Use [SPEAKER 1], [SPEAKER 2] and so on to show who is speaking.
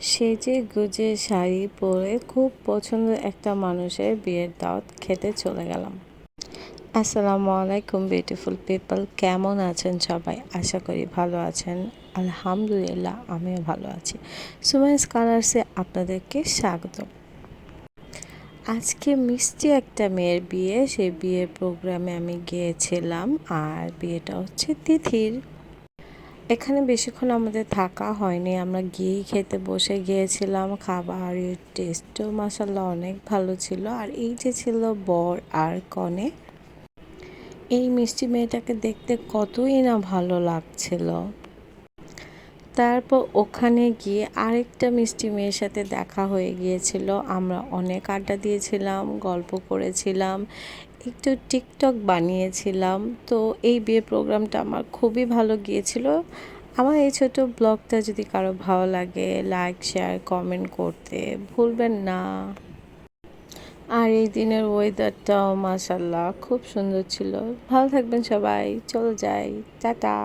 [SPEAKER 1] সেজে গুজে শাড়ি পরে খুব পছন্দের একটা মানুষের বিয়ের দাওয়াত খেতে চলে গেলাম। আসসালামু আলাইকুম বিউটিফুল পিপল কেমন আছেন সবাই? আশা করি ভালো আছেন। আলহামদুলিল্লাহ, আমিও ভালো আছি। সুমাইস কালার্সে আপনাদেরকে স্বাগত আজকে মিষ্টি একটা মেয়ের বিয়ে। সেই বিয়ের প্রোগ্রামে আমি গিয়েছিলাম। আর বিয়েটা হচ্ছে তিথির। এখানে বেশিক্ষণ আমাদের থাকা হয়নি। আমরা গিয়েই খেতে বসে গিয়েছিলাম, খাবারের টেস্টও মাসাল্লাহ অনেক ভালো ছিল। আর এই যে ছিল বর আর কনে, এই মিষ্টি মেয়েটাকে দেখতে কতই না ভালো লাগছিল। তারপর ওখানে গিয়ে আরেকটা মিষ্টি মেয়ের সাথে দেখা হয়ে গিয়েছিল। আমরা অনেক আড্ডা দিয়েছিলাম, গল্প করেছিলাম, একটু টিকটক বানিয়েছিলাম। তো এই বিয়ে প্রোগ্রামটা আমার খুবই ভালো গিয়েছিল। আমার এই ছোট ব্লগটা যদি কারও ভালো লাগে লাইক শেয়ার কমেন্ট করতে ভুলবেন না। আর এই দিনের ওয়েদারটাও মাসাল্লাহ খুব সুন্দর ছিল। ভালো থাকবেন সবাই। চলে যাই। টাটা।